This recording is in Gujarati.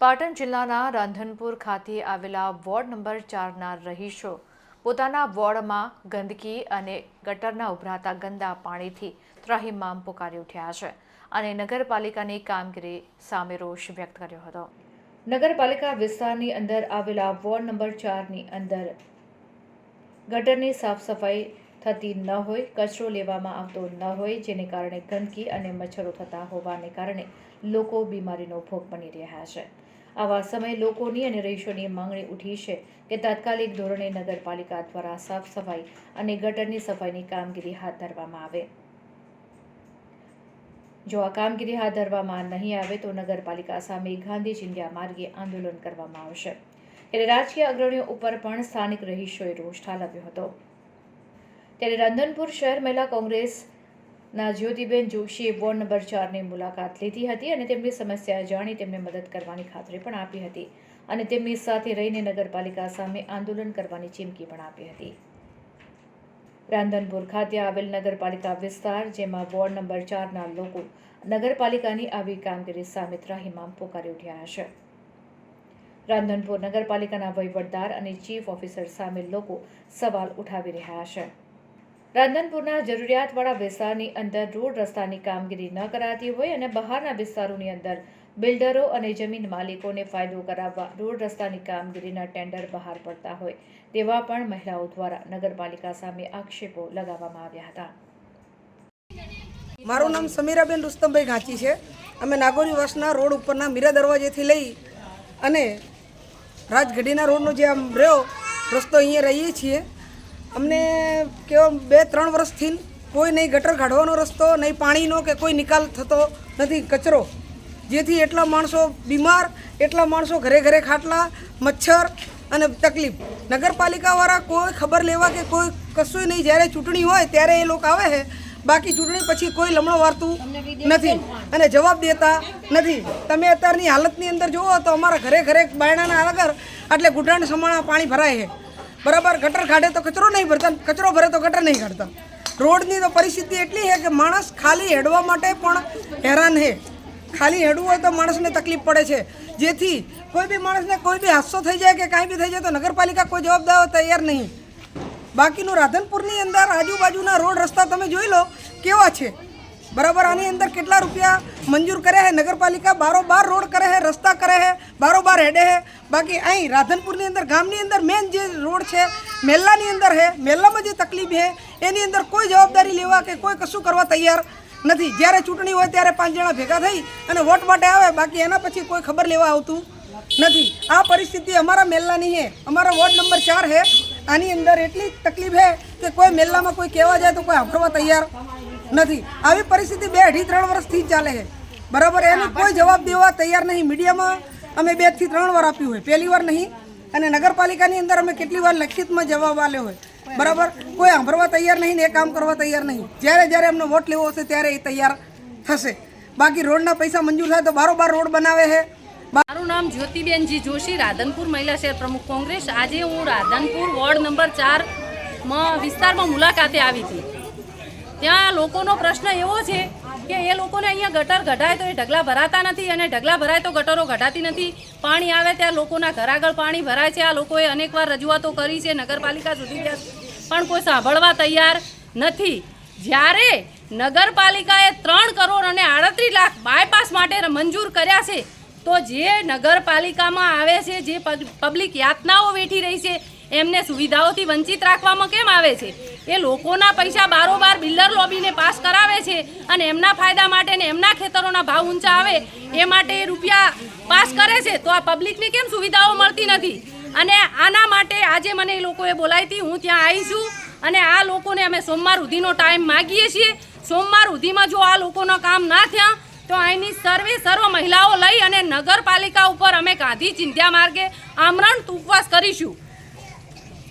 પાટણ જિલ્લાના રાંધનપુર ખાતે આવેલા વોર્ડ નંબર ચારના રહીશો પોતાના વોર્ડમાં ગંદકી અને ગટરના ઉભરાતા ગંદા પાણીથી ત્રાહિમામ પુકારી ઉઠ્યા છે અને નગરપાલિકાની કામગીરી સામે રોષ વ્યક્ત કર્યો હતો. નગરપાલિકા વિસ્તારની અંદર આવેલા વોર્ડ નંબર ચારની અંદર ગટરની સાફ સફાઈ થતી ન હોય, કચરો લેવામાં આવતો ન હોય, જેને કારણે ગંદકી અને મચ્છરો થતા હોવાને કારણે લોકો બીમારીનો ભોગ બની રહ્યા છે. આવા સમયે લોકોની અને રહીશોની માંગણી ઉઠી છે કે તાત્કાલિક ધોરણે નગરપાલિકા દ્વારા સાફ સફાઈ અને ગટરની સફાઈની કામગીરી હાથ ધરવામાં આવે. જો આ કામગીરી હાથ ધરવામાં નહીં આવે તો નગરપાલિકા સામે ગાંધી ચિંધ્યા માર્ગે આંદોલન કરવામાં આવશે. એટલે રાજકીય અગ્રણીઓ ઉપર પણ સ્થાનિક રહીશોએ રોષ ઠાલવ્યો હતો. ત્યારે રાંધનપુર શહેર મહિલા કોંગ્રેસના જ્યોતિબેન જોશીએ વોર્ડ નંબર ચારની મુલાકાત લીધી હતી અને તેમની સમસ્યા જાણી તેમને મદદ કરવાની ખાતરી પણ આપી હતી અને તેમની સાથે રહીને નગરપાલિકા સામે આંદોલન કરવાની ચીમકી પણ આપી હતી. રાંધનપુર ખાતે આવેલ નગરપાલિકા વિસ્તાર, જેમાં વોર્ડ નંબર ચારના લોકો નગરપાલિકાની આવી કામગીરી સામે ત્રાહિમામ પોકારી ઉઠ્યા છે. રાંધનપુર નગરપાલિકાના વહીવટદાર અને ચીફ ઓફિસર સામે લોકો સવાલ ઉઠાવી રહ્યા છે. રાંધનપુરના જરૂરિયાતવાળા વિસ્તારની અંદર રોડ રસ્તાની કામગીરી ન કરાતી હોય અને બહારના વિસ્તારોની અંદર બિલ્ડરો અને જમીન માલિકોને ફાયદો કરાવવા રોડ રસ્તાની કામગીરીના ટેન્ડર બહાર પડતા હોય, તેવા પણ મહિલાઓ દ્વારા નગરપાલિકા સામે આક્ષેપો લગાવવામાં આવ્યા હતા. મારું નામ સમીરાબેન રુસ્તમભાઈ ઘાંચી છે. અમે નાગોરી વર્ષના રોડ ઉપરના મીરા દરવાજેથી લઈ અને રાજગઢીના રોડનો જે આમ રહ્યો, રસ્તો અહીંયા રહીએ છીએ. અમને કેવો બે ત્રણ વર્ષથી કોઈ નહીં ગટર કાઢવાનો રસ્તો નહીં પાણીનો કે કોઈ નિકાલ થતો નથી કચરો. જેથી એટલા માણસો બીમાર એટલા માણસો ઘરે ઘરે ખાટલા મચ્છર અને તકલીફ. નગરપાલિકાવાળા કોઈ ખબર લેવા કે કોઈ કશું નહીં. જ્યારે ચૂંટણી હોય ત્યારે એ લોકો આવે છે. બાકી ચૂંટણી પછી કોઈ લમણો વારતું નથી અને જવાબ દેતા નથી. તમે અત્યારની હાલતની અંદર જુઓ તો અમારા ઘરે ઘરે બાયણાના આગળ એટલે ઘૂંટણ સમાણા પાણી ભરાય છે. બરાબર, ગટર કાઢે તો કચરો નહીં ભરતા કચરો ભરે તો ગટર નહીં કાઢતા. રોડની તો પરિસ્થિતિ એટલી છે કે માણસ ખાલી હેડવા માટે પણ હેરાન છે. ખાલી હેડવું હોય તો માણસને તકલીફ પડે છે. જેથી કોઈ બી માણસને કોઈ બી હાસો થઈ જાય કે કાંઈ બી થઈ જાય તો નગરપાલિકા કોઈ જવાબદાર તૈયાર નહીં. બાકીનું રાધનપુરની અંદર આજુબાજુના રોડ રસ્તા તમે જોઈ લો, કેવા છે? બરાબર, આની અંદર કેટલા રૂપિયા મંજૂર કરે છે નગરપાલિકા બારોબાર રોડ કરે છે રસ્તા કરે છે બારોબાર હેડે છે બાકી અહીં રાધનપુરની અંદર, ગામની અંદર મેન જે રોડ છે, મેલ્લાની અંદર છે મેલ્લામાં જે તકલીફ છે એની અંદર કોઈ જવાબદારી લેવા કે કોઈ કશું કરવા તૈયાર નથી. જ્યારે ચૂંટણી હોય ત્યારે પાંચ જણા ભેગા થઈ અને વોટ માટે આવે, બાકી એના પછી કોઈ ખબર લેવા આવતું નથી. આ પરિસ્થિતિ અમારા મેલ્લાની છે અમારા વોર્ડ નંબર ચાર છે આની અંદર એટલી તકલીફ છે કે કોઈ મેલ્લામાં કોઈ કહેવા જાય તો કોઈ સાંભળવા તૈયાર નથી. આવી પરિસ્થિતિ બે અઢી ત્રણ વર્ષથી જ ચાલે છે. બરાબર? એનો કોઈ જવાબ દેવા તૈયાર નહીં. મીડિયામાં અમે બેથી ત્રણ વાર આપ્યું હોય. પહેલી વાર નહીં. અને નગરપાલિકાની અંદર અમે કેટલી વાર લખિતમાં જવાબ આપ્યો હોય. બરાબર? કોઈ સાંભળવા તૈયાર નહીં ને એ કામ કરવા તૈયાર નહીં. જ્યારે જ્યારે એમનો વોટ લેવો હશે ત્યારે એ તૈયાર થશે. બાકી રોડના પૈસા મંજૂર થાય તો બારોબાર રોડ બનાવે છે. મારું નામ જ્યોતિબેનજી જોશી રાધનપુર મહિલા શહેર પ્રમુખ કોંગ્રેસ. આજે હું રાધનપુર વોર્ડ નંબર ચારમાં વિસ્તારમાં મુલાકાતે આવી હતી. ત્યાં લોકોનો પ્રશ્ન એવો છે કે એ લોકોને અહીંયા ગટર ઘટાય તો એ ઢગલા ભરાતા નથી અને ઢગલા ભરાય તો ગટરો ઘટાતી નથી. પાણી આવે ત્યાં લોકોના ઘર આગળ પાણી ભરાય છે. આ લોકોએ અનેકવાર રજૂઆતો કરી છે નગરપાલિકા સુધી પણ કોઈ સાંભળવા તૈયાર નથી. જ્યારે નગરપાલિકાએ ત્રણ કરોડ અને આડત્રીસ લાખ બાયપાસ માટે મંજૂર કર્યા છે, તો જે નગરપાલિકામાં આવે છે, જે પબ્લિક યાતનાઓ વેઠી રહી છે, એમને સુવિધાઓથી વંચિત રાખવામાં કેમ આવે છે? એ લોકોના પૈસા બારોબાર બિલ્ડર લોબીને પાસ કરાવે છે અને એમના ફાયદા માટે ને એમના ખેતરોના ભાવ ઊંચા આવે એ માટે એ રૂપિયા પાસ કરે છે, તો આ પબ્લિકને કેમ સુવિધાઓ મળતી નથી? અને આના માટે આજે મને એ લોકોએ બોલાવી હતી, હું ત્યાં આવી છું અને આ લોકોને અમે સોમવાર સુધીનો ટાઈમ માગીએ છીએ. સોમવાર સુધીમાં જો આ લોકોના કામ ના થયા, તો અહીંની સર્વે સર્વ મહિલાઓ લઈ અને નગરપાલિકા ઉપર અમે ગાંધી ચિંધ્યા માર્ગે આમરણ ઉપવાસ કરીશું.